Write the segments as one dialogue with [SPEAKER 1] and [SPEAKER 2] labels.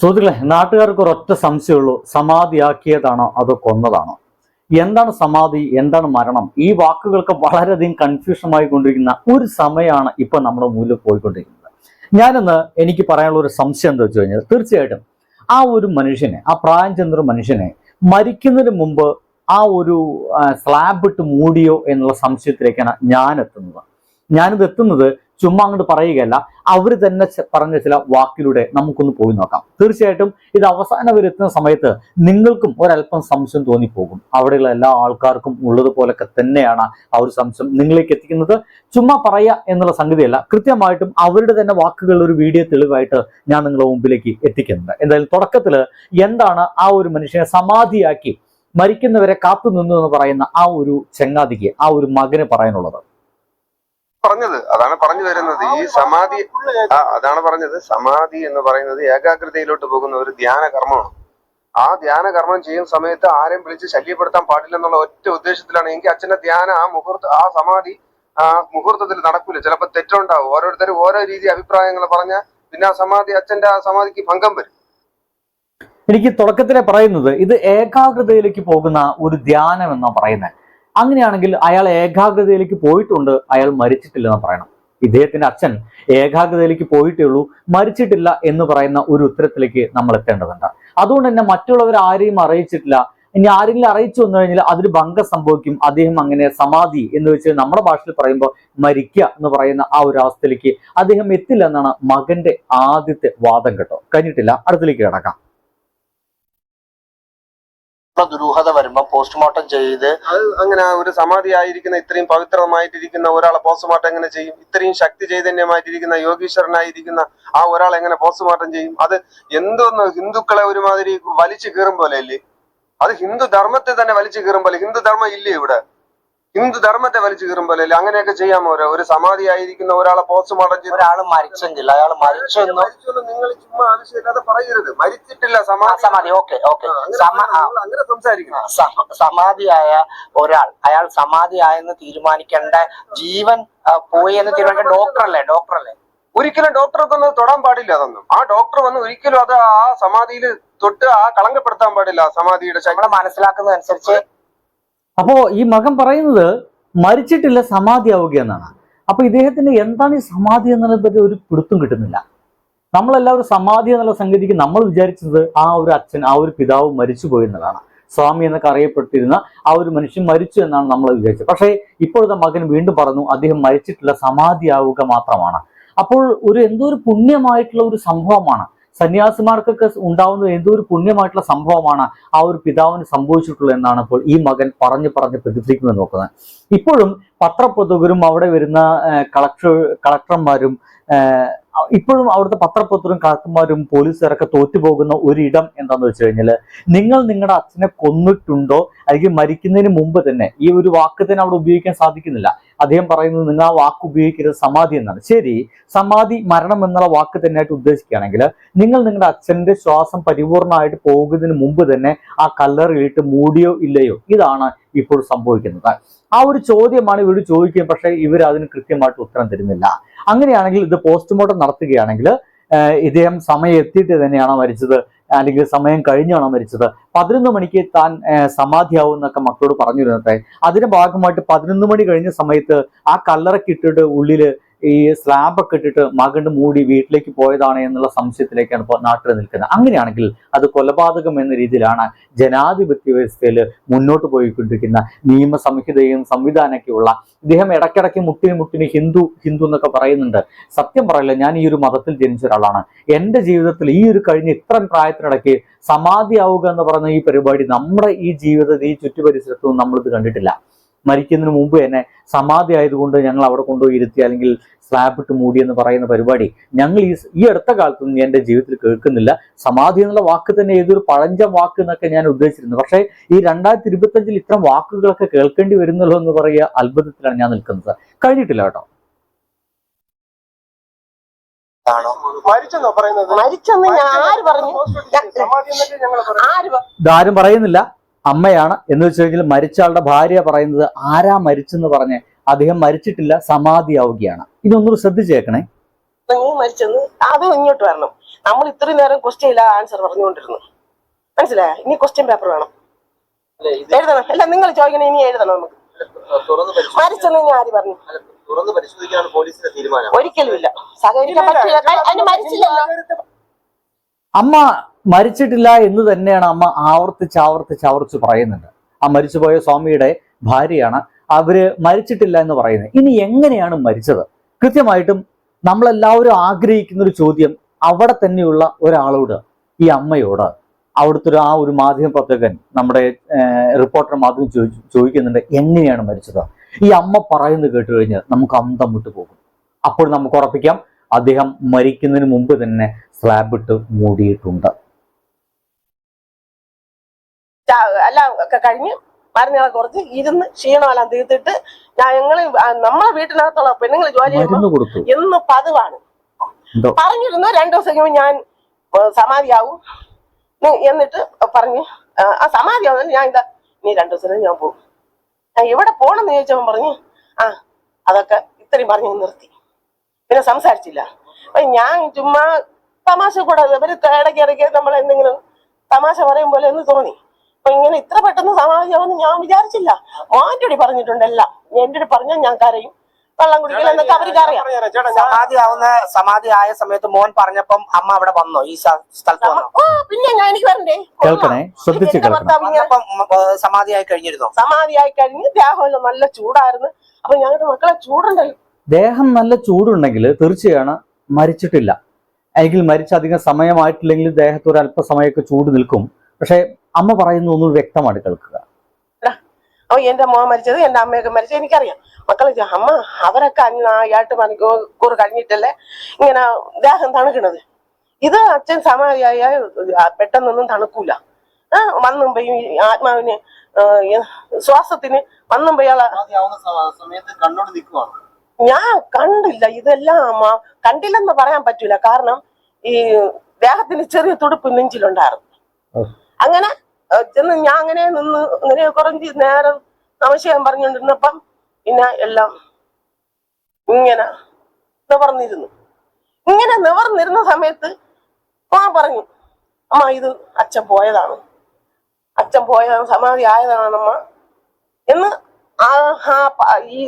[SPEAKER 1] സുഹൃത്തുക്കളെ നാട്ടുകാർക്ക് ഒരൊറ്റ സംശയമുള്ളൂ. സമാധിയാക്കിയതാണോ അതോ കൊന്നതാണോ? എന്താണ് സമാധി? എന്താണ് മരണം? ഈ വാക്കുകൾക്ക് വളരെയധികം കൺഫ്യൂഷനായി കൊണ്ടിരിക്കുന്ന ഒരു സമയമാണ് ഇപ്പൊ നമ്മുടെ മുന്നിൽ പോയിക്കൊണ്ടിരിക്കുന്നത്. ഞാനിന്ന് എനിക്ക് പറയാനുള്ള ഒരു സംശയം എന്താ വെച്ച് കഴിഞ്ഞാൽ തീർച്ചയായിട്ടും ആ ഒരു മനുഷ്യനെ ആ പ്രായം ചെന്നൊരു മനുഷ്യനെ മരിക്കുന്നതിന് മുമ്പ് ആ ഒരു സ്ലാബ് ഇട്ട് മൂടിയോ എന്നുള്ള സംശയത്തിലേക്കാണ് ഞാൻ എത്തുന്നത്. ഞാനിത് എത്തുന്നത് ചുമ്മാ അങ്ങോട്ട് പറയുകയല്ല. അവർ തന്നെ പറഞ്ഞ ചില വാക്കിലൂടെ നമുക്കൊന്ന് പോയി നോക്കാം. തീർച്ചയായിട്ടും ഇത് അവസാനം വരെ എത്തുന്ന സമയത്ത് നിങ്ങൾക്കും ഒരല്പം സംശയം തോന്നിപ്പോകും. അവിടെയുള്ള എല്ലാ ആൾക്കാർക്കും ഉള്ളതുപോലൊക്കെ തന്നെയാണ് ആ ഒരു സംശയം നിങ്ങളിലേക്ക് എത്തിക്കുന്നത്. ചുമ്മാ പറയുക എന്നുള്ള സംഗതിയല്ല. കൃത്യമായിട്ടും അവരുടെ തന്നെ വാക്കുകളുടെ ഒരു വീഡിയോ തെളിവായിട്ട് ഞാൻ നിങ്ങളുടെ മുമ്പിലേക്ക് എത്തിക്കുന്നത് എന്തായാലും തുടക്കത്തിൽ എന്താണ് ആ ഒരു മനുഷ്യനെ സമാധിയാക്കി മരിക്കുന്നവരെ കാത്തു നിന്നു എന്ന് പറയുന്ന ആ ഒരു ചെങ്ങാതിക്ക് ആ ഒരു മകന് പറയാനുള്ളത്?
[SPEAKER 2] പറഞ്ഞത്. അതാണ് പറഞ്ഞു വരുന്നത് ഈ സമാധി ആ അതാണ് പറഞ്ഞത്. സമാധി എന്ന് പറയുന്നത് ഏകാഗ്രതയിലോട്ട് പോകുന്ന ഒരു ധ്യാന കർമ്മമാണ് ആ ധ്യാന കർമ്മം ചെയ്യുന്ന സമയത്ത് ആരെയും വിളിച്ച് ശല്യപ്പെടുത്താൻ പാടില്ലെന്നുള്ള ഒറ്റ ഉദ്ദേശത്തിലാണ്. എങ്കിൽ അച്ഛന്റെ ധ്യാന ആ മുഹൂർത്ത ആ സമാധി ആ മുഹൂർത്തത്തിൽ നടക്കൂല. ചിലപ്പോൾ തെറ്റുണ്ടാവും. ഓരോരുത്തരും ഓരോ രീതി അഭിപ്രായങ്ങൾ പറഞ്ഞ പിന്നെ ആ സമാധി അച്ഛന്റെ ആ സമാധിക്ക് ഭംഗം വരും.
[SPEAKER 1] എനിക്ക് തുടക്കത്തിലെ പറയുന്നത് ഇത് ഏകാഗ്രതയിലേക്ക് പോകുന്ന ഒരു ധ്യാനം എന്നാണ് പറയുന്നത്. അങ്ങനെയാണെങ്കിൽ അയാൾ ഏകാഗ്രതയിലേക്ക് പോയിട്ടുണ്ട് അയാൾ മരിച്ചിട്ടില്ല എന്ന് പറയണം. ഇദ്ദേഹത്തിന്റെ അച്ഛൻ ഏകാഗ്രതയിലേക്ക് പോയിട്ടേ ഉള്ളൂ മരിച്ചിട്ടില്ല എന്ന് പറയുന്ന ഒരു ഉത്തരത്തിലേക്ക് നമ്മൾ എത്തേണ്ടതുണ്ട്. അതുകൊണ്ട് തന്നെ മറ്റുള്ളവർ ആരെയും അറിയിച്ചിട്ടില്ല. ഇനി ആരെങ്കിലും അറിയിച്ചു വന്നു കഴിഞ്ഞാൽ അതൊരു ഭംഗം സംഭവിക്കും. അദ്ദേഹം അങ്ങനെ സമാധി എന്ന് വെച്ച് നമ്മുടെ ഭാഷയിൽ പറയുമ്പോൾ മരിക്കുക എന്ന് പറയുന്ന ആ ഒരു അവസ്ഥയിലേക്ക് അദ്ദേഹം എത്തില്ല എന്നാണ് മകന്റെ ആദ്യത്തെ വാദം കേട്ടോ. കഴിഞ്ഞിട്ടില്ല അടുത്തിലേക്ക് കിടക്കാം.
[SPEAKER 3] ദുരൂഹത വരുമ്പോ പോസ്റ്റ്മോർട്ടം ചെയ്ത്
[SPEAKER 2] അങ്ങനെ ഒരു സമാധി ആയിരിക്കുന്ന ഇത്രയും പവിത്രമായിട്ടിരിക്കുന്ന ഒരാളെ പോസ്റ്റ്മോർട്ടം എങ്ങനെ ചെയ്യും? ഇത്രയും ശക്തി ചൈതന്യമായിട്ടിരിക്കുന്ന യോഗീശ്വരനായിരിക്കുന്ന ആ ഒരാൾ എങ്ങനെ പോസ്റ്റ്മോർട്ടം ചെയ്യും? അത് എന്തോന്ന് ഹിന്ദുക്കളെ ഒരുമാതിരി വലിച്ചു കീറും പോലെ അല്ലേ അത് ഹിന്ദു ധർമ്മത്തെ തന്നെ വലിച്ചു കീറും പോലെ. ഹിന്ദു ധർമ്മം ഇല്ലേ ഇവിടെ? ഹിന്ദു ധർമ്മത്തെ വലിച്ചു കീറും പോലെ അല്ലേ? അങ്ങനെയൊക്കെ ചെയ്യാമോ ഒരു- ഒരു സമാധി ആയിരിക്കുന്ന ഒരാളെ പോസ്റ്റ്മോർട്ടം ചെയ്ത്
[SPEAKER 3] ഒരാൾ മരിച്ചെങ്കിൽ അയാൾ മരിച്ചു
[SPEAKER 2] എന്ന് നിങ്ങൾ ചുമ്മാ ആവശ്യമില്ലാതെ പറയരുത്. മരിച്ചിട്ടില്ല സമാധി
[SPEAKER 3] സമാധി ഓക്കെ ഓക്കെ.
[SPEAKER 2] അങ്ങനെ സംസാരിക്കണം
[SPEAKER 3] സമ- സമാധിയായ ഒരാൾ അയാൾ സമാധി ആയെന്ന് തീരുമാനിക്കേണ്ട ജീവൻ പോയി എന്ന് തീരുമാനിക്കേണ്ട ഡോക്ടറല്ലേ ഡോക്ടറല്ലേ?
[SPEAKER 2] ഒരിക്കലും ഡോക്ടർക്കൊന്നും തൊടാൻ പാടില്ല അതൊന്നും. ആ ഡോക്ടർ വന്ന് ഒരിക്കലും അത് ആ സമാധിയിൽ തൊട്ട് ആ കളങ്കപ്പെടുത്താൻ പാടില്ല ആ സമാധിയുടെ
[SPEAKER 3] നമ്മൾ മനസ്സിലാക്കുന്നതനുസരിച്ച്
[SPEAKER 1] അപ്പോ ഈ മകൻ പറയുന്നത് മരിച്ചിട്ടില്ല സമാധി ആവുക എന്നാണ് അപ്പൊ ഇദ്ദേഹത്തിന് എന്താണ് ഈ സമാധി എന്നുള്ളതിനെ പറ്റി ഒരു പിടുത്തം കിട്ടുന്നില്ല. നമ്മളെല്ലാവരും സമാധി എന്നുള്ള സംഗതിക്ക് നമ്മൾ വിചാരിച്ചത് ആ ഒരു അച്ഛൻ ആ ഒരു പിതാവ് മരിച്ചു എന്നതാണ്. സ്വാമി എന്നൊക്കെ അറിയപ്പെട്ടിരുന്ന ആ ഒരു മനുഷ്യൻ മരിച്ചു എന്നാണ് നമ്മൾ വിചാരിച്ചത്. പക്ഷേ ഇപ്പോഴത്തെ മകൻ വീണ്ടും പറഞ്ഞു അദ്ദേഹം മരിച്ചിട്ടില്ല ആവുക മാത്രമാണ്. അപ്പോൾ ഒരു എന്തോ ഒരു പുണ്യമായിട്ടുള്ള ഒരു സംഭവമാണ്. സന്യാസിമാർക്കൊക്കെ ഉണ്ടാവുന്ന എന്തോ ഒരു പുണ്യമായിട്ടുള്ള സംഭവമാണ് ആ ഒരു പിതാവിന് സംഭവിച്ചിട്ടുള്ളത് എന്നാണ് ഇപ്പോൾ ഈ മകൻ പറഞ്ഞു പറഞ്ഞ് പ്രതിഫലിക്കുന്നത് നോക്കുന്നത്. ഇപ്പോഴും പത്രപ്രവർത്തകരും അവിടെ വരുന്ന കളക്ടർ കളക്ടർമാരും ഇപ്പോഴും അവിടുത്തെ പത്രപ്രവർത്തകരും കാക്കന്മാരും പോലീസുകാരൊക്കെ തോറ്റുപോകുന്ന ഒരിടം എന്താന്ന് വെച്ച് കഴിഞ്ഞാൽ നിങ്ങൾ നിങ്ങളുടെ അച്ഛനെ കൊന്നിട്ടുണ്ടോ? അല്ലെങ്കിൽ മരിക്കുന്നതിന് മുമ്പ് തന്നെ ഈ ഒരു വാക്ക് തന്നെ അവിടെ ഉപയോഗിക്കാൻ സാധിക്കുന്നില്ല. അദ്ദേഹം പറയുന്നത് നിങ്ങൾ ആ വാക്ക് ഉപയോഗിക്കരുത് സമാധി എന്നാണ്. ശരി സമാധി മരണം എന്നുള്ള വാക്ക് തന്നെയായിട്ട് ഉദ്ദേശിക്കുകയാണെങ്കിൽ നിങ്ങൾ നിങ്ങളുടെ അച്ഛന്റെ ശ്വാസം പരിപൂർണമായിട്ട് പോകുന്നതിന് മുമ്പ് തന്നെ ആ കല്ലറിയിട്ട് മൂടിയോ ഇല്ലയോ? ഇതാണ് ഇപ്പോൾ സംഭവിക്കുന്നത്. ആ ഒരു ചോദ്യമാണ് ഇവർ ചോദിക്കുക പക്ഷേ ഇവർ അതിന് കൃത്യമായിട്ട് ഉത്തരം തരുന്നില്ല. അങ്ങനെയാണെങ്കിൽ ഇത് പോസ്റ്റ്മോർട്ടം നടത്തുകയാണെങ്കിൽ ഇദ്ദേഹം സമയം എത്തിയിട്ട് തന്നെയാണോ മരിച്ചത്? അല്ലെങ്കിൽ സമയം കഴിഞ്ഞാണോ മരിച്ചത്? പതിനൊന്ന് മണിക്ക് താൻ സമാധിയാവും എന്നൊക്കെ മക്കളോട് പറഞ്ഞിരുന്നത്തെ അതിന്റെ ഭാഗമായിട്ട് പതിനൊന്ന് മണി കഴിഞ്ഞ സമയത്ത് ആ കല്ലറക്കിട്ടിട്ട് ഉള്ളിൽ ഈ സ്ലാബൊക്കെ ഇട്ടിട്ട് മകണ്ട് മൂടി വീട്ടിലേക്ക് പോയതാണ് എന്നുള്ള സംശയത്തിലേക്കാണ് ഇപ്പോൾ നാട്ടിൽ നിൽക്കുന്നത്. അങ്ങനെയാണെങ്കിൽ അത് കൊലപാതകം എന്ന രീതിയിലാണ് ജനാധിപത്യ വ്യവസ്ഥയിൽ മുന്നോട്ട് പോയിക്കൊണ്ടിരിക്കുന്ന നിയമസംഹിതയും സംവിധാനമൊക്കെയുള്ള ഇദ്ദേഹം ഇടയ്ക്കിടയ്ക്ക് മുട്ടിന് മുട്ടിന് ഹിന്ദു ഹിന്ദു എന്നൊക്കെ പറയുന്നുണ്ട്. സത്യം പറയില്ല ഞാൻ ഈ ഒരു മതത്തിൽ ജനിച്ച ഒരാളാണ്. എന്റെ ജീവിതത്തിൽ ഈ ഒരു കഴിഞ്ഞ ഇത്രയും പ്രായത്തിനിടയ്ക്ക് സമാധിയാവുക എന്ന് പറയുന്ന ഈ പരിപാടി നമ്മുടെ ഈ ജീവിതത്തിൽ ഈ ചുറ്റുപരിസരത്തൊന്നും നമ്മളിത് കണ്ടിട്ടില്ല. മരിക്കുന്നതിന് മുമ്പ് തന്നെ സമാധി ആയതുകൊണ്ട് ഞങ്ങൾ അവിടെ കൊണ്ടുപോയി ഇരുത്തി അല്ലെങ്കിൽ സ്ലാബ് ഇട്ട് മൂടി എന്ന് പറയുന്ന പരിപാടി ഞങ്ങൾ ഈ ഈ അടുത്ത കാലത്തൊന്നും എന്റെ ജീവിതത്തിൽ കേൾക്കുന്നില്ല. സമാധി എന്നുള്ള വാക്ക് തന്നെ ഏതൊരു പഴഞ്ച വാക്ക് എന്നൊക്കെ ഞാൻ ഉദ്ദേശിച്ചിരുന്നു. പക്ഷേ ഈ രണ്ടായിരത്തി ഇരുപത്തഞ്ചിൽ ഇത്തരം വാക്കുകളൊക്കെ കേൾക്കേണ്ടി വരുന്നല്ലോ എന്ന് പറയുക അത്ഭുതത്തിലാണ് ഞാൻ നിൽക്കുന്നത്. കഴിഞ്ഞിട്ടില്ല കേട്ടോ.
[SPEAKER 3] ആണോ?
[SPEAKER 2] മരിച്ചെന്നോ പറയുന്നത്?
[SPEAKER 4] മരിച്ചെന്ന് ഞാൻ ആര് പറഞ്ഞു?
[SPEAKER 2] സമാധി എന്നല്ലേ ഞങ്ങൾ പറയുന്നത്?
[SPEAKER 4] ആര് പ-
[SPEAKER 1] പറയുന്നില്ല. അമ്മയാണ് എന്ന് വെച്ച് കഴിഞ്ഞാൽ മരിച്ച ആളുടെ ഭാര്യ പറയുന്നത് ആരാ മരിച്ചെന്ന് പറഞ്ഞ് അദ്ദേഹം മരിച്ചിട്ടില്ല സമാധിയാവുകയാണ്. ഇതൊന്നും ശ്രദ്ധിച്ചേക്കണേ.
[SPEAKER 4] നിങ്ങൾ മരിച്ചെന്ന്? അത് ഇങ്ങോട്ട് വരണം. നമ്മൾ ഇത്രയും നേരം ക്വസ്റ്റ്യൻ ഇല്ല ആൻസർ പറഞ്ഞുകൊണ്ടിരുന്നു. മനസ്സിലായ? ഇനി ക്വസ്റ്റ്യൻ പേപ്പർ വേണം. എഴുതണം. അല്ല നിങ്ങൾ ചോദിക്കണേ ഇനി എഴുതണം നമുക്ക്. മരിച്ചെന്ന് ഇനി ആര് പറഞ്ഞു.
[SPEAKER 5] അല്ല, തുറന്ന് പരിശോധിക്കാനാണ് പോലീസിന്റെ തീരുമാനം.
[SPEAKER 4] ഒരിക്കലും ഇല്ല. സഹകരിക്കാൻ പറ്റില്ല. മരിച്ചില്ലല്ലോ.
[SPEAKER 1] അമ്മ മരിച്ചിട്ടില്ല എന്ന് തന്നെയാണ് അമ്മ ആവർത്തിച്ച് ആവർത്തിച്ച് ആവർത്തിച്ച് പറയുന്നുണ്ട്. ആ മരിച്ചുപോയ സ്വാമിയുടെ ഭാര്യയാണ് അവർ മരിച്ചിട്ടില്ല എന്ന് പറയുന്നത്. ഇനി എങ്ങനെയാണ് മരിച്ചത്? കൃത്യമായിട്ടും നമ്മളെല്ലാവരും ആഗ്രഹിക്കുന്ന ഒരു ചോദ്യം അവിടെ തന്നെയുള്ള ഒരാളോട് ഈ അമ്മയോട്. അവിടുത്തെ ഒരു ആ ഒരു മാധ്യമ പ്രവർത്തകൻ നമ്മുടെ റിപ്പോർട്ടർ മാധ്യമം ചോദിച്ചു ചോദിക്കുന്നുണ്ട് എങ്ങനെയാണ് മരിച്ചത്? ഈ അമ്മ പറയുന്നത് കേട്ട് കഴിഞ്ഞാൽ നമുക്ക് അന്തം വിട്ടു പോകും. അപ്പോൾ നമുക്ക് ഉറപ്പിക്കാം അദ്ദേഹം മരിക്കുന്നതിന് മുമ്പ് തന്നെ സ്ലാബിട്ട് മൂടിയിട്ടുണ്ട്.
[SPEAKER 4] ഒക്കെ കഴിഞ്ഞ് മരുന്നുകളെ കുറച്ച് ഇരുന്ന് ക്ഷീണമെല്ലാം തീർത്തിട്ട് ഞങ്ങൾ നമ്മളെ വീട്ടിനകത്തുള്ള പെണ്ണുങ്ങൾ ജോലി ചെയ്യുമ്പോൾ ഇന്ന് പതിവാണ്. പറഞ്ഞിരുന്നു രണ്ടു ദിവസം കഴിയുമ്പോൾ ഞാൻ സമാധിയാവും. എന്നിട്ട് പറഞ്ഞ് ആ, ആ സമാധിയാവും ഞാൻ ഇതാ നീ രണ്ടു ദിവസം ഞാൻ പോകും ഞാൻ എവിടെ പോണെന്ന് ചോദിച്ചവൻ പറഞ്ഞു ആ അതൊക്കെ ഇത്രയും പറഞ്ഞു നിർത്തി. പിന്നെ സംസാരിച്ചില്ല. അപ്പൊ ഞാൻ ചുമ്മാ തമാശ കൂടാതെ ഇവർ ഇടയ്ക്ക് ഇടയ്ക്ക് നമ്മൾ എന്തെങ്കിലും തമാശ പറയും പോലെ എന്ന് തോന്നി. അപ്പൊ ഇങ്ങനെ ഇത്ര പെട്ടെന്ന് സമാധിയാവുമെന്ന് ഞാൻ വിചാരിച്ചില്ല. മാറ്റടി പറഞ്ഞിട്ടുണ്ട് എല്ലാം. എന്റെ അടുത്ത് പറഞ്ഞാൽ ഞാൻ കരയും. വെള്ളം കുടിക്കില്ല എന്നൊക്കെ അവർക്ക് അറിയാം.
[SPEAKER 3] സമാധി ആവുന്ന സമാധി ആയ സമയത്ത് മോൻ പറഞ്ഞപ്പം അമ്മ അവിടെ വന്നോ? ഈ സ്ഥലത്ത് വന്നോ?
[SPEAKER 4] ഓ പിന്നെ ഞാൻ എനിക്ക് വരണ്ടേ?
[SPEAKER 1] കേൾക്കണേ? ശ്രദ്ധിച്ച്
[SPEAKER 3] സമാധി ആയി കഴിഞ്ഞിരുന്നോ?
[SPEAKER 4] സമാധിയായി കഴിഞ്ഞ് ദേഹമെല്ലാം നല്ല ചൂടായിരുന്നു. അപ്പൊ ഞങ്ങളുടെ മക്കളെ ചൂടുണ്ടല്ലോ.
[SPEAKER 1] ദേഹം നല്ല ചൂടുണ്ടെങ്കിൽ തീർച്ചയാണ് മരിച്ചിട്ടില്ല. അല്ലെങ്കിൽ മരിച്ച അധികം സമയമായിട്ടില്ലെങ്കിൽ ദേഹത്ത് ഒരു അല്പസമയമൊക്കെ ചൂട് നിൽക്കും. പക്ഷെ അമ്മ പറയുന്ന ഒന്ന് വ്യക്തമായിട്ട് കേൾക്കുക.
[SPEAKER 4] ഓ എന്റെ മോൻ മരിച്ചത് എന്റെ അമ്മയൊക്കെ മരിച്ചത് എനിക്കറിയാം. മക്കളെ അമ്മ അവരൊക്കെ അന്ന് എട്ട് മണിക്കൂർ കഴിഞ്ഞിട്ടല്ലേ ഇങ്ങനെ ദേഹം തണുക്കണത്? ഇത് അച്ഛൻ സമാധിയായ പെട്ടെന്നൊന്നും തണുക്കൂല. ആ വന്നും പോയി ആത്മാവിന് ശ്വാസത്തിന് വന്നും
[SPEAKER 5] നിൽക്കുവാണ്?
[SPEAKER 4] ഞാൻ കണ്ടില്ല ഇതെല്ലാം അമ്മ കണ്ടില്ലെന്ന് പറയാൻ പറ്റൂല. കാരണം ഈ ദേഹത്തിന് ചെറിയ തുടുപ്പ് നെഞ്ചിലുണ്ടായിരുന്നു. അങ്ങനെ ചെന്ന് ഞാൻ അങ്ങനെ നിന്ന് അങ്ങനെ കുറഞ്ഞ് നേരം നമശയം പറഞ്ഞുകൊണ്ടിരുന്നപ്പം പിന്നെ എല്ലാം ഇങ്ങനെ നിവർന്നിരുന്നു. ഇങ്ങനെ നിവർന്നിരുന്ന സമയത്ത് ആ പറഞ്ഞു അമ്മ ഇത് അച്ഛൻ പോയതാണ്. അച്ഛൻ പോയതാണ് സമാധി ആയതാണമ്മ. എന്ന് ആ ഈ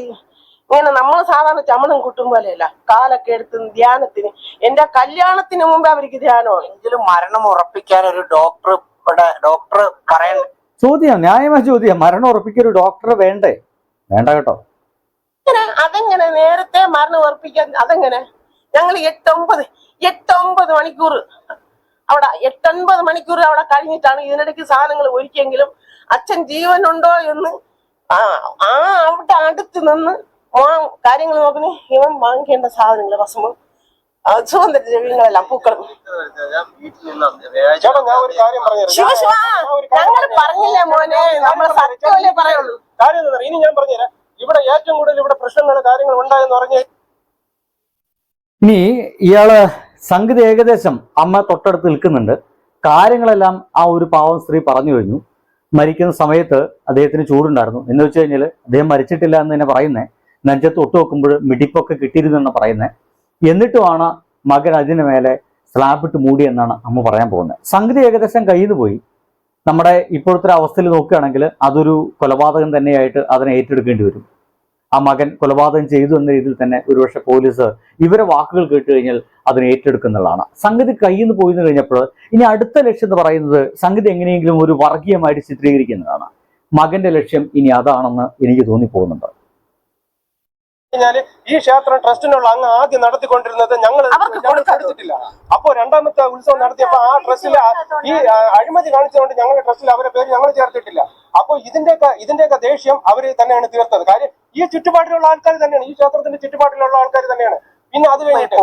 [SPEAKER 4] ഇങ്ങനെ നമ്മൾ സാധാരണ ചമണം കൂട്ടും പോലെയല്ല കാലൊക്കെ എടുത്ത് ധ്യാനത്തിന് എന്റെ കല്യാണത്തിന് മുമ്പ് അവർക്ക് ധ്യാനമാണ്.
[SPEAKER 3] എങ്കിലും മരണം ഉറപ്പിക്കാൻ ഒരു ഡോക്ടർ ഡോക്ടർ
[SPEAKER 1] ചോദ്യം ന്യായമായ ചോദ്യം. മരണം ഉറപ്പിക്കൊരു ഡോക്ടർ വേണ്ടേ? വേണ്ട കേട്ടോ.
[SPEAKER 4] അതെങ്ങനെ നേരത്തെ മരണം ഉറപ്പിക്കാൻ അതെങ്ങനെ? ഞങ്ങൾ എട്ടൊമ്പത് എട്ടൊമ്പത് മണിക്കൂർ അവിടെ എട്ടൊൻപത് മണിക്കൂർ അവിടെ കഴിഞ്ഞിട്ടാണ് ഇതിനിടയ്ക്ക് സാധനങ്ങൾ ഒരുക്കിയെങ്കിലും അച്ഛൻ ജീവനുണ്ടോ എന്ന് ആ ആ അവിടെ അടുത്ത് നിന്ന് ആ കാര്യങ്ങൾ നോക്കണേ. ഇവൻ വാങ്ങിക്കേണ്ട സാധനങ്ങൾ ഭസ്മം സുഗന്ധ ദ്രവ്യങ്ങളെല്ലാം പൂക്കളും
[SPEAKER 5] ഞാൻ വീട്ടിൽ നിന്ന് വ്യാഴാഴ്ച
[SPEAKER 2] ചേട്ടാ ഞാൻ ഒരു കാര്യം പറഞ്ഞുതരാം.
[SPEAKER 4] ശിവ ശിവ ഞങ്ങൾ പറഞ്ഞില്ലേ മോനെ നമ്മൾ സത്യമല്ലേ പറയുള്ളൂ.
[SPEAKER 2] കാര്യം എന്താ? ഇനി ഞാൻ പറഞ്ഞുതരാം. ഇവിടെ ഏറ്റവും കൂടുതൽ ഇവിടെ പ്രശ്നങ്ങൾ കാര്യങ്ങൾ ഉണ്ടായെന്ന് പറഞ്ഞ്
[SPEAKER 1] ഇനി ഇയാൾ സംഗതി ഏകദേശം അമ്മ തൊട്ടടുത്ത് നിൽക്കുന്നുണ്ട്. കാര്യങ്ങളെല്ലാം ആ ഒരു പാവം സ്ത്രീ പറഞ്ഞു കഴിഞ്ഞു. മരിക്കുന്ന സമയത്ത് അദ്ദേഹത്തിന് ചൂടുണ്ടായിരുന്നു. എന്ന് വെച്ച് കഴിഞ്ഞാൽ അദ്ദേഹം മരിച്ചിട്ടില്ല എന്ന് തന്നെ പറയുന്നേ. നെഞ്ചത്ത് ഒട്ടു വെക്കുമ്പോൾ മിടിപ്പൊക്കെ കിട്ടിയിരുന്നു എന്നാണ് പറയുന്നത് എന്നിട്ടുമാണ് മകൻ അതിന് മേലെ സ്ലാബിട്ട് മൂടി എന്നാണ് അമ്മ പറയാൻ പോകുന്നത്. സംഗതി ഏകദേശം കയ്യിൽ പോയി. നമ്മുടെ ഇപ്പോഴത്തെ അവസ്ഥയിൽ നോക്കുകയാണെങ്കിൽ അതൊരു കൊലപാതകം തന്നെയായിട്ട് അതിനെ ഏറ്റെടുക്കേണ്ടി വരും. ആ മകൻ കൊലപാതകം ചെയ്തു എന്ന രീതിയിൽ തന്നെ ഒരുപക്ഷെ പോലീസ് ഇവരെ വാക്കുകൾ കേട്ട് കഴിഞ്ഞാൽ അതിനെ ഏറ്റെടുക്കുന്നുള്ളതാണ്. സംഗതി കയ്യിൽ നിന്ന് പോയി കഴിഞ്ഞപ്പോൾ ഇനി അടുത്ത ലക്ഷ്യം എന്ന് പറയുന്നത് സംഗതി എങ്ങനെയെങ്കിലും ഒരു വർഗീയമായിട്ട് ചിത്രീകരിക്കുന്നതാണ്. മകന്റെ ലക്ഷ്യം ഇനി അതാണെന്ന് എനിക്ക് തോന്നിപ്പോകുന്നുണ്ട്.
[SPEAKER 2] കഴിഞ്ഞാൽ ഈ ക്ഷേത്രം ട്രസ്റ്റിനുള്ള അങ്ങ് ആദ്യം നടത്തിക്കൊണ്ടിരുന്നത് ഞങ്ങൾ കൊടുത്തിട്ടില്ല അപ്പോ രണ്ടാമത്തെ ഉത്സവം നടത്തിയപ്പോ ആ ട്രസ്റ്റിൽ ഈ അഴിമതി കാണിച്ചുകൊണ്ട് ഞങ്ങളുടെ ട്രസ്റ്റിൽ അവരെ പേര് ഞങ്ങൾ ചേർത്തിട്ടില്ല. അപ്പോ ഇതിന്റെയൊക്കെ ഇതിന്റെയൊക്കെ ദേഷ്യം അവർ തന്നെയാണ് തീർത്തത്. കാര്യം ഈ ചുറ്റുപാടിലുള്ള ആൾക്കാർ തന്നെയാണ് ഈ ക്ഷേത്രത്തിന്റെ ചുറ്റുപാടിലുള്ള ആൾക്കാർ തന്നെയാണ്. പിന്നെ അത് കഴിഞ്ഞിട്ട്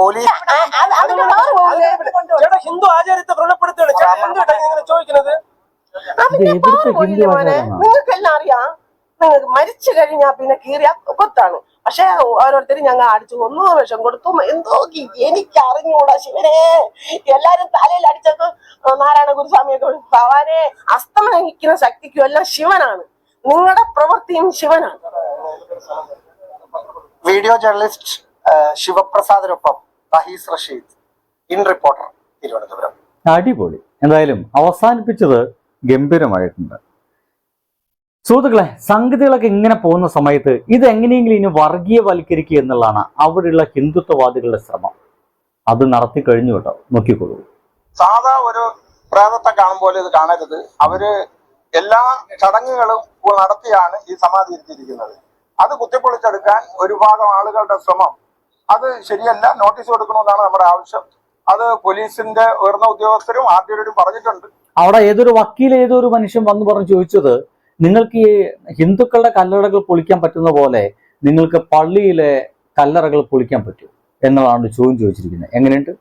[SPEAKER 2] ചേട്ടാ ഹിന്ദു ആചാരത്തെ വ്രണപ്പെടുത്തുകയാണ് ചേട്ടാ എന്തുകൊണ്ടാ ഇങ്ങനെ ചോദിക്കുന്നത്.
[SPEAKER 4] നിങ്ങൾക്കെല്ലാം അറിയാം. നിങ്ങൾക്ക് മരിച്ചു കഴിഞ്ഞാ പിന്നെ കീറിയ കൊത്താണ്. പക്ഷെ ഓരോരുത്തരും ഞങ്ങൾ അടിച്ചു കൊന്നു വിഷം കൊടുത്തു. എന്തോ എനിക്ക് അറിഞ്ഞൂടാ ശിവനെ. എല്ലാരും തലയിൽ അടിച്ചത് നാരായണ ഗുരുസ്വാമിയൊക്കെ ഭവാനെ അസ്തമനിക്കുന്ന ശക്തിക്കും എല്ലാം ശിവനാണ്. നിങ്ങളുടെ പ്രവൃത്തിയും ശിവനാണ്.
[SPEAKER 3] വീഡിയോ ജേർണലിസ്റ്റ് ശിവപ്രസാദിനൊപ്പം തഹീസ് റഷീദ് ഇൻ റിപ്പോർട്ടർ തിരുവനന്തപുരം.
[SPEAKER 1] അടിപൊളി. എന്തായാലും അവസാനിപ്പിച്ചത് ഗംഭീരമായിട്ടുണ്ട്. സുഹൃത്തുക്കളെ സംഗതികളൊക്കെ ഇങ്ങനെ പോകുന്ന സമയത്ത് ഇത് എങ്ങനെയെങ്കിലും ഇനി വർഗീയവൽക്കരിക്കുക എന്നുള്ളതാണ് അവിടെയുള്ള ഹിന്ദുത്വവാദികളുടെ ശ്രമം. അത് നടത്തി കഴിഞ്ഞു കേട്ടോ. നോക്കിക്കോളൂ.
[SPEAKER 6] സാധാ ഒരു പ്രേതത്തെ കാണുമ്പോൾ ഇത് കാണരുത്. അവർ എല്ലാ ചടങ്ങുകളും നടത്തിയാണ് ഈ സമാധി ഇരുത്തിയിരിക്കുന്നത്. അത് കുത്തിപ്പൊളിച്ചെടുക്കാൻ ഒരു ഭാഗം ആളുകളുടെ ശ്രമം. അത് ശരിയല്ല നോട്ടീസ് കൊടുക്കണമെന്നാണ് നമ്മുടെ ആവശ്യം. അത് പോലീസിന്റെ ഉയർന്ന ഉദ്യോഗസ്ഥരും ആർ പറഞ്ഞിട്ടുണ്ട്.
[SPEAKER 1] അവിടെ ഏതൊരു വക്കീൽ ഏതൊരു മനുഷ്യൻ വന്നു പറഞ്ഞ് ചോദിച്ചത് നിങ്ങൾക്ക് ഈ ഹിന്ദുക്കളുടെ കല്ലറകൾ പൊളിക്കാൻ പറ്റുന്ന പോലെ നിങ്ങൾക്ക് പള്ളിയിലെ കല്ലറകൾ പൊളിക്കാൻ പറ്റും എന്നുള്ളതാണ് ചോദ്യം ചോദിച്ചിരിക്കുന്നത്. എങ്ങനെയുണ്ട്?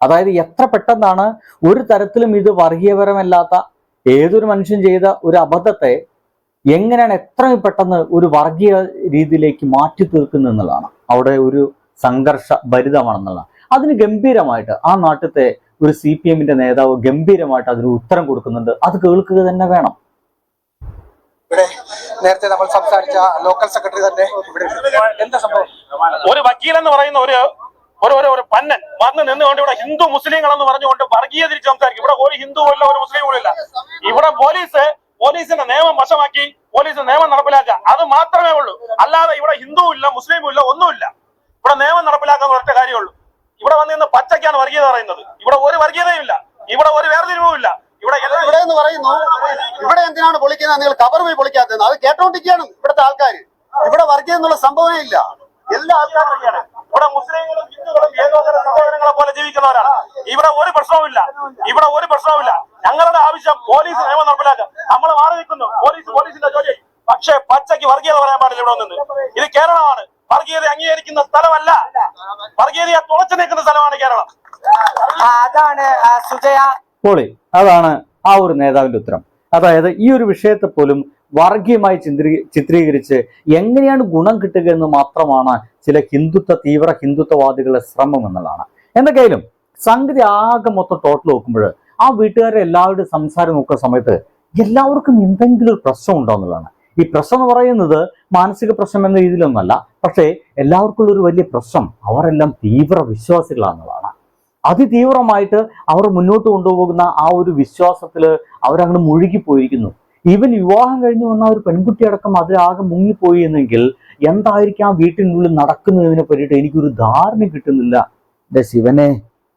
[SPEAKER 1] അതായത് എത്ര പെട്ടെന്നാണ് ഒരു തരത്തിലും ഇത് വർഗീയപരമല്ലാത്ത ഏതൊരു മനുഷ്യൻ ചെയ്ത ഒരു അബദ്ധത്തെ എങ്ങനെയാണ് എത്രയും പെട്ടെന്ന് ഒരു വർഗീയ രീതിയിലേക്ക് മാറ്റി തീർക്കുന്നത് എന്നുള്ളതാണ്. അവിടെ ഒരു സംഘർഷ ഭരിതമാണെന്നുള്ളതാണ് അതിന് ഗംഭീരമായിട്ട് ആ നാട്ടിലത്തെ ഒരു സി പി എമ്മിന്റെ നേതാവ് ഗംഭീരമായിട്ട് അതിന് ഉത്തരം കൊടുക്കുന്നുണ്ട്. അത് കേൾക്കുക തന്നെ വേണം.
[SPEAKER 6] ഇവിടെ നേരത്തെ നമ്മൾ സംസാരിച്ച ലോക്കൽ സെക്രട്ടറി തന്നെ ഇവിടെ എന്താ സംഭവം?
[SPEAKER 7] ഒരു വക്കീൽ എന്ന് പറയുന്ന ഒരു ഒരു ഒരു ഒരു പന്നൻ വന്ന് നിന്നുകൊണ്ട് ഇവിടെ ഹിന്ദു മുസ്ലിങ്ങൾ എന്ന് പറഞ്ഞുകൊണ്ട് വർഗീയ തിരിച്ച് സംസാരിക്കും. ഇവിടെ ഒരു ഹിന്ദു ഇല്ല ഒരു മുസ്ലിം ഇല്ല. ഇവിടെ പോലീസ് പോലീസിന്റെ നിയമം വശമാക്കി പോലീസ് നിയമം നടപ്പിലാക്കുക. അത് മാത്രമേ ഉള്ളൂ. അല്ലാതെ ഇവിടെ ഹിന്ദു ഇല്ല മുസ്ലിമും ഇല്ല ഒന്നുമില്ല ഇവിടെ നിയമം നടപ്പിലാക്കാൻ ഒറ്റ കാര്യമുള്ളൂ ഇവിടെ വന്ന് നിന്ന് പച്ചയ്ക്കാണ് വർഗീയത പറയുന്നത്. ഇവിടെ ഒരു വർഗീയതയും ഇല്ല. ഇവിടെ ഒരു വേർതിരിവും ഇല്ല. ഇവിടെ
[SPEAKER 5] ഇവിടെ എന്ന് പറയുന്നു ഇവിടെ എന്തിനാണ് പൊളിക്കുന്നത്? നിങ്ങൾ കവർ പോയി പൊളിക്കാത്തത് അത് കേട്ടോണ്ടിരിക്കുകയാണ് ഇവിടുത്തെ ആൾക്കാർ ഇവിടെ വർക്ക് ചെയ്യുന്നുള്ള സംഭവമേ ഇല്ല.
[SPEAKER 7] എല്ലാ ആൾക്കാരും ഇവിടെ മുസ്ലിങ്ങളും ഹിന്ദുക്കളും ഏകോദര സഹോദരങ്ങളെ പോലെ ജീവിക്കുന്നവരാണ്. ഇവിടെ ഒരു പ്രശ്നവുമില്ല. ഇവിടെ ഒരു പ്രശ്നവുമില്ല. ഞങ്ങളുടെ ആവശ്യം പോലീസ് നിയമം നടപ്പിലാക്കുക നമ്മൾ മാറി നിൽക്കുന്നു. പോലീസ് പോലീസിന്റെ ജോലി. പക്ഷേ പച്ചയ്ക്ക് വർഗീയത പറയാൻ പാടില്ല ഇവിടെ നിന്ന് ഇത് കേരളമാണ്. വർഗീയത അംഗീകരിക്കുന്ന സ്ഥലമല്ല. വർഗീയതയെ തുളച്ചു നിൽക്കുന്ന സ്ഥലമാണ് കേരളം.
[SPEAKER 3] അതാണ് സുജയ.
[SPEAKER 1] പൊളി അതാണ് ആ ഒരു നേതാവിന്റെ ഉത്തരം. അതായത് ഈ ഒരു വിഷയത്തെ പോലും വർഗീയമായി ചിത്രീ ചിത്രീകരിച്ച് എങ്ങനെയാണ് ഗുണം കിട്ടുക എന്ന് മാത്രമാണ് ചില ഹിന്ദുത്വ തീവ്ര ഹിന്ദുത്വവാദികളുടെ ശ്രമം എന്നുള്ളതാണ്. എന്തൊക്കെയായാലും സംഗതി ആകെ മൊത്തം ടോട്ടൽ നോക്കുമ്പോൾ ആ വീട്ടുകാരെ എല്ലാവരുടെയും സംസാരം നോക്കുന്ന സമയത്ത് എല്ലാവർക്കും എന്തെങ്കിലും ഒരു പ്രശ്നം ഉണ്ടോ എന്നുള്ളതാണ്. ഈ പ്രശ്നം എന്ന് പറയുന്നത് മാനസിക പ്രശ്നം എന്ന രീതിയിലൊന്നല്ല പക്ഷേ എല്ലാവർക്കും ഒരു വലിയ പ്രശ്നം. അവരെല്ലാം തീവ്ര വിശ്വാസികളാണെന്നുള്ളതാണ്. അതിതീവ്രമായിട്ട് അവർ മുന്നോട്ട് കൊണ്ടുപോകുന്ന ആ ഒരു വിശ്വാസത്തിൽ അവരങ്ങ് മുഴുകിപ്പോയിരിക്കുന്നു. ഈവൻ വിവാഹം കഴിഞ്ഞ് വന്ന ഒരു പെൺകുട്ടി അടക്കം അതിലാകെ മുങ്ങിപ്പോയി എന്നെങ്കിൽ എന്തായിരിക്കും ആ വീട്ടിനുള്ളിൽ നടക്കുന്നതിനെ പറ്റിയിട്ട് എനിക്കൊരു ധാരണ കിട്ടുന്നില്ല. ശിവനെ